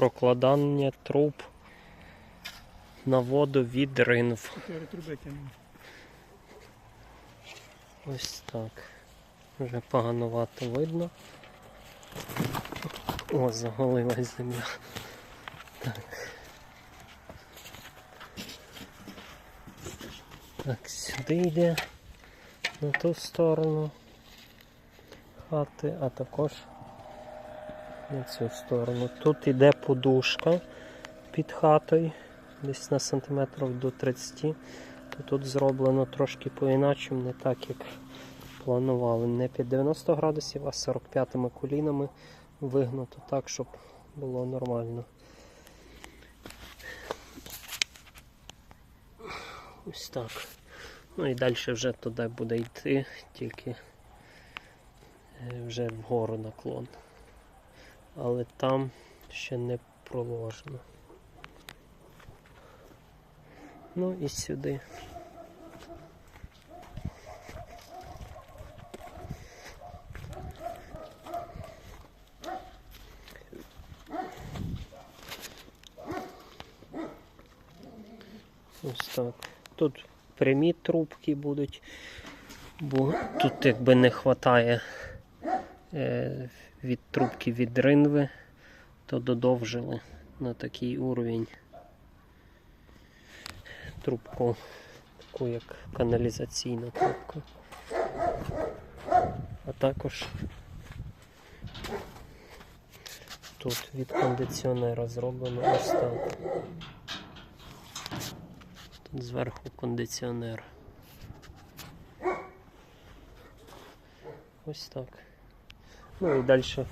прокладання труб на воду від ринв. Ось так. Вже поганувато видно. О, заголилась земля. Так. Так, сюди йде на ту сторону хати, а також на цю сторону. Тут йде подушка під хатою, десь на сантиметрів до 30. То тут зроблено трошки по-іначому, не так як планували. Не під 90 градусів, а 45 колінами вигнуто так, щоб було нормально. Ось так. Ну і далі вже туди буде йти, тільки е, вже вгору наклон. Але там ще не проложено. Ну і сюди. Ось так. Тут прямі трубки будуть, бо тут якби не вистачає е, від трубки від ринви, то додовжили на такий уровень трубку, таку як каналізаційна трубка. А також тут від кондиціонера зроблено ось так. Тут зверху кондиціонер. Ось так. Ну и дальше.